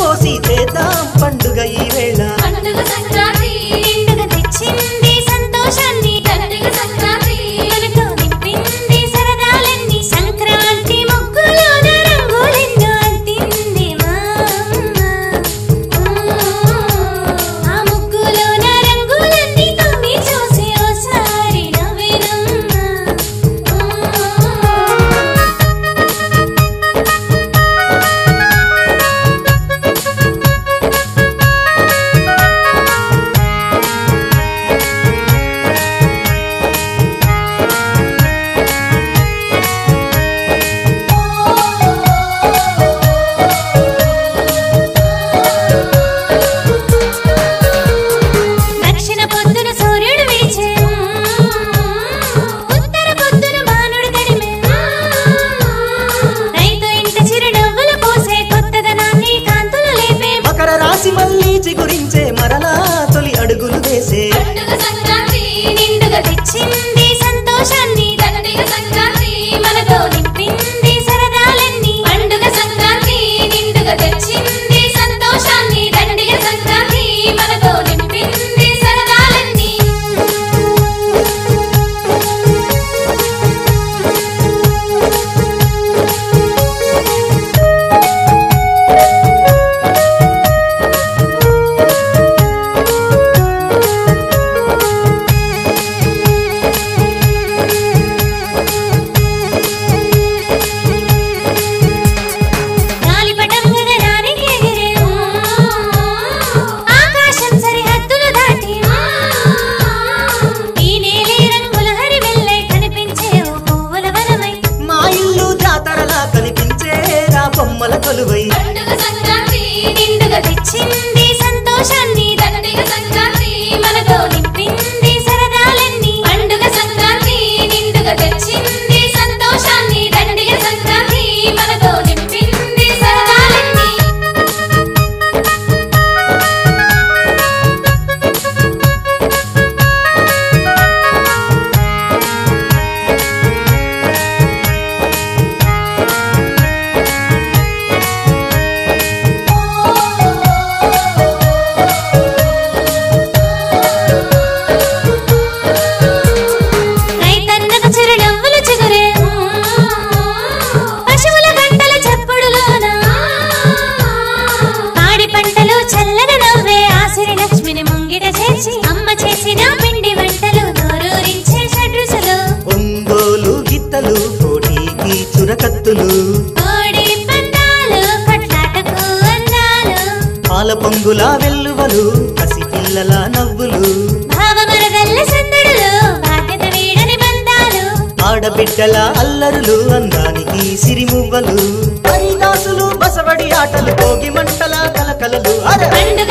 పోసి చేద్దాం పండు. సాధించే మరలా తొలి అడుగులు వేసే. నిండుగా తెచ్చింది సంతోషాన్ని పద్ధతులు పాల పొంగుల వెల్లువలు పసి పిల్లల నవ్వులు. ఆడబిడ్డల అల్లరులు అందానికి సిరిమువ్వలు. హరిదాసులు బసవడి ఆటలు భోగి మంటల కలకలలు. పండుగ